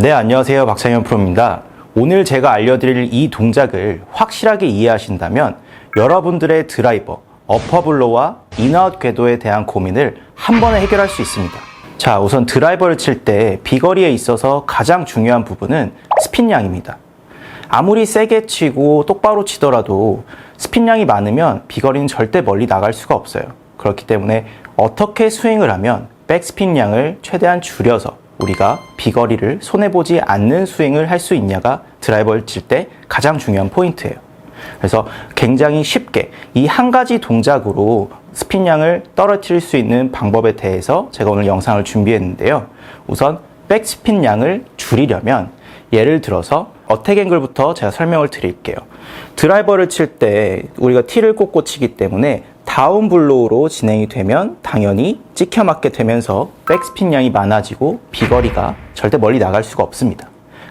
네, 안녕하세요. 박상현 프로입니다. 오늘 제가 알려드릴 이 동작을 확실하게 이해하신다면 여러분들의 드라이버, 어퍼블로와 인아웃 궤도에 대한 고민을 한 번에 해결할 수 있습니다. 자, 우선 드라이버를 칠 때 비거리에 있어서 가장 중요한 부분은 스핀량입니다. 아무리 세게 치고 똑바로 치더라도 스핀량이 많으면 비거리는 절대 멀리 나갈 수가 없어요. 그렇기 때문에 어떻게 스윙을 하면 백스핀량을 최대한 줄여서 우리가 비거리를 손해보지 않는 스윙을 할 수 있냐가 드라이버를 칠 때 가장 중요한 포인트예요. 그래서 굉장히 쉽게 이 한 가지 동작으로 스핀량을 떨어뜨릴 수 있는 방법에 대해서 제가 오늘 영상을 준비했는데요. 우선 백스핀량을 줄이려면 예를 들어서 어택 앵글부터 제가 설명을 드릴게요. 드라이버를 칠 때 우리가 티를 꽂고 치기 때문에 다운 블로우로 진행이 되면 당연히 찍혀 맞게 되면서 백스핀 양이 많아지고 비거리가 절대 멀리 나갈 수가 없습니다.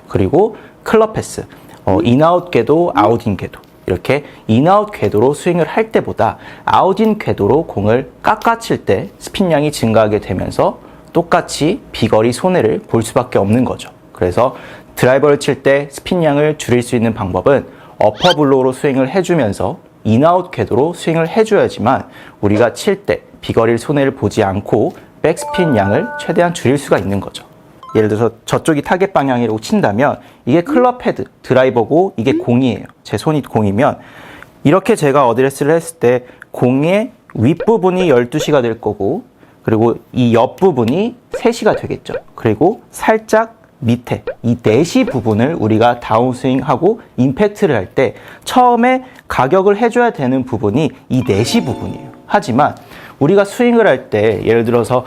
그리고 클럽 패스, 어, 인아웃 궤도, 아웃인 궤도 이렇게 인아웃 궤도로 스윙을 할 때보다 아웃인 궤도로 공을 깎아칠 때 스핀량이 증가하게 되면서 똑같이 비거리 손해를 볼 수밖에 없는 거죠. 그래서 드라이버를 칠 때 스핀량을 줄일 수 있는 방법은 어퍼 블로우로 스윙을 해주면서 인아웃 궤도로 스윙을 해줘야지만 우리가 칠 때 비거리를 손해를 보지 않고 백스핀 양을 최대한 줄일 수가 있는 거죠. 예를 들어서 저쪽이 타겟 방향이라고 친다면 이게 클럽 헤드 드라이버고 이게 공이에요. 제 손이 공이면 이렇게 제가 어드레스를 했을 때 공의 윗부분이 12시가 될 거고 그리고 이 옆부분이 3시가 되겠죠. 그리고 살짝 밑에 이 4시 부분을 우리가 다운스윙하고 임팩트를 할 때 처음에 가격을 해줘야 되는 부분이 이 4시 부분이에요. 하지만 우리가 스윙을 할 때 예를 들어서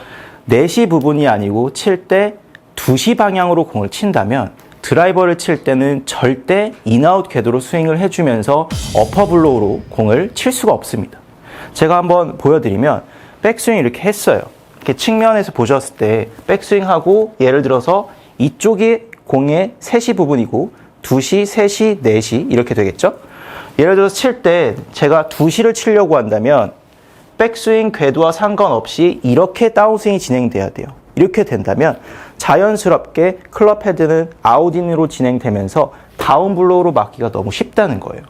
4시 부분이 아니고 칠때 2시 방향으로 공을 친다면 드라이버를 칠 때는 절대 인아웃 궤도로 스윙을 해주면서 어퍼 블로우로 공을 칠 수가 없습니다. 제가 한번 보여드리면 백스윙 이렇게 했어요. 이렇게 측면에서 보셨을 때 백스윙하고 예를 들어서 이쪽이 공의 3시 부분이고 2시, 3시, 4시 이렇게 되겠죠? 예를 들어서 칠 때 제가 2시를 치려고 한다면 백스윙 궤도와 상관없이 이렇게 다운스윙이 진행돼야 돼요. 이렇게 된다면 자연스럽게 클럽 헤드는 아웃인으로 진행되면서 다운 블로우로 맞기가 너무 쉽다는 거예요.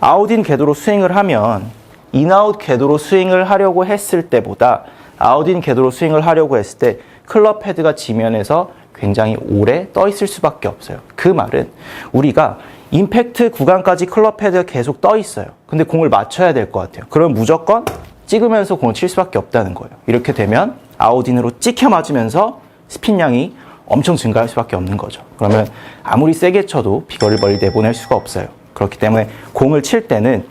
아웃인 궤도로 스윙을 하면 인아웃 궤도로 스윙을 하려고 했을 때보다 아웃인 궤도로 스윙을 하려고 했을 때 클럽 헤드가 지면에서 굉장히 오래 떠 있을 수밖에 없어요. 그 말은 우리가 임팩트 구간까지 클럽 헤드가 계속 떠 있어요. 근데 공을 맞춰야 될 것 같아요. 그럼 무조건 찍으면서 공을 칠 수밖에 없다는 거예요. 이렇게 되면 아웃인으로 찍혀 맞으면서 스핀량이 엄청 증가할 수밖에 없는 거죠. 그러면 아무리 세게 쳐도 비거리를 멀리 내보낼 수가 없어요. 그렇기 때문에 공을 칠 때는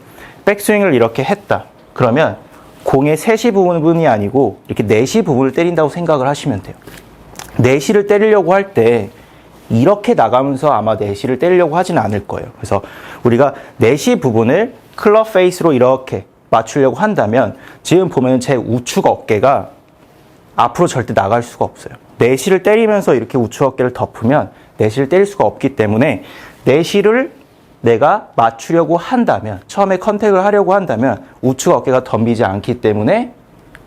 백스윙을 이렇게 했다. 그러면 공의 3시 부분이 아니고 이렇게 4시 부분을 때린다고 생각을 하시면 돼요. 4시를 때리려고 할 때 이렇게 나가면서 아마 4시를 때리려고 하지는 않을 거예요. 그래서 우리가 4시 부분을 클럽 페이스로 이렇게 맞추려고 한다면 지금 보면 제 우측 어깨가 앞으로 절대 나갈 수가 없어요. 4시를 때리면서 이렇게 우측 어깨를 덮으면 4시를 때릴 수가 없기 때문에 4시를 내가 맞추려고 한다면 처음에 컨택을 하려고 한다면 우측 어깨가 덤비지 않기 때문에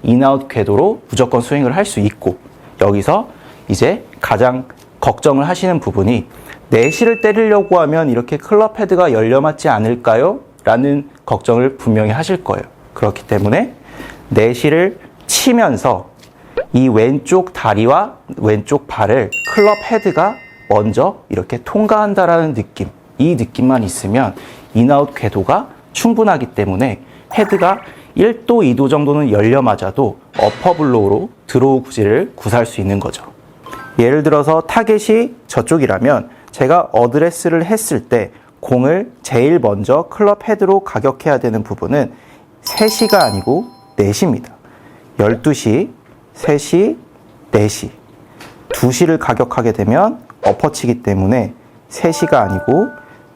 인아웃 궤도로 무조건 스윙을 할 수 있고 여기서 이제 가장 걱정을 하시는 부분이 내시를 때리려고 하면 이렇게 클럽 헤드가 열려 맞지 않을까요? 라는 걱정을 분명히 하실 거예요. 그렇기 때문에 내시를 치면서 이 왼쪽 다리와 왼쪽 발을 클럽 헤드가 먼저 이렇게 통과한다라는 느낌, 이 느낌만 있으면 인아웃 궤도가 충분하기 때문에 헤드가 1도, 2도 정도는 열려 맞아도 어퍼 블로우로 드로우 구질을 구사할 수 있는 거죠. 예를 들어서 타겟이 저쪽이라면 제가 어드레스를 했을 때 공을 제일 먼저 클럽 헤드로 가격해야 되는 부분은 3시가 아니고 4시입니다. 12시, 3시, 4시. 2시를 가격하게 되면 엎어치기 때문에 3시가 아니고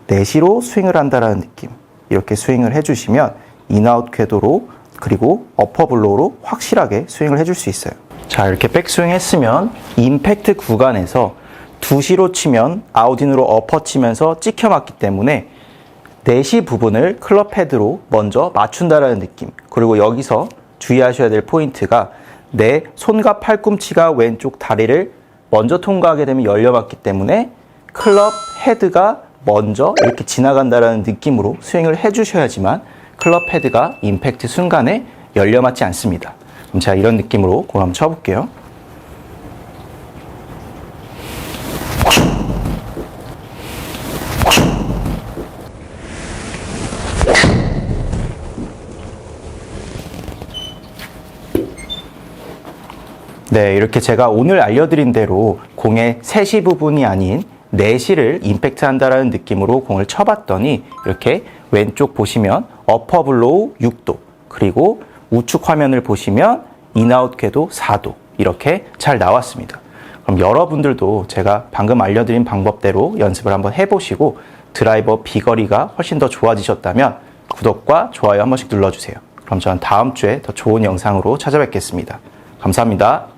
4시로 스윙을 한다라는 느낌. 이렇게 스윙을 해주시면 인아웃 궤도로 그리고 어퍼 블로우로 확실하게 스윙을 해줄 수 있어요. 자, 이렇게 백스윙 했으면 임팩트 구간에서 2시로 치면 아웃인으로 어퍼 치면서 찍혀 맞기 때문에 4시 부분을 클럽 헤드로 먼저 맞춘다라는 느낌. 그리고 여기서 주의하셔야 될 포인트가 내 손과 팔꿈치가 왼쪽 다리를 먼저 통과하게 되면 열려 맞기 때문에 클럽 헤드가 먼저 이렇게 지나간다라는 느낌으로 스윙을 해 주셔야지만 클럽 헤드가 임팩트 순간에 열려 맞지 않습니다. 그럼 제가 이런 느낌으로 공 한번 쳐볼게요. 네, 이렇게 제가 오늘 알려드린 대로 공의 세시 부분이 아닌 내시를 임팩트 한다라는 느낌으로 공을 쳐봤더니 이렇게 왼쪽 보시면 어퍼 블로우 6도 그리고 우측 화면을 보시면 인아웃 궤도 4도 이렇게 잘 나왔습니다. 그럼 여러분들도 제가 방금 알려드린 방법대로 연습을 한번 해보시고 드라이버 비거리가 훨씬 더 좋아지셨다면 구독과 좋아요 한 번씩 눌러주세요. 그럼 저는 다음 주에 더 좋은 영상으로 찾아뵙겠습니다. 감사합니다.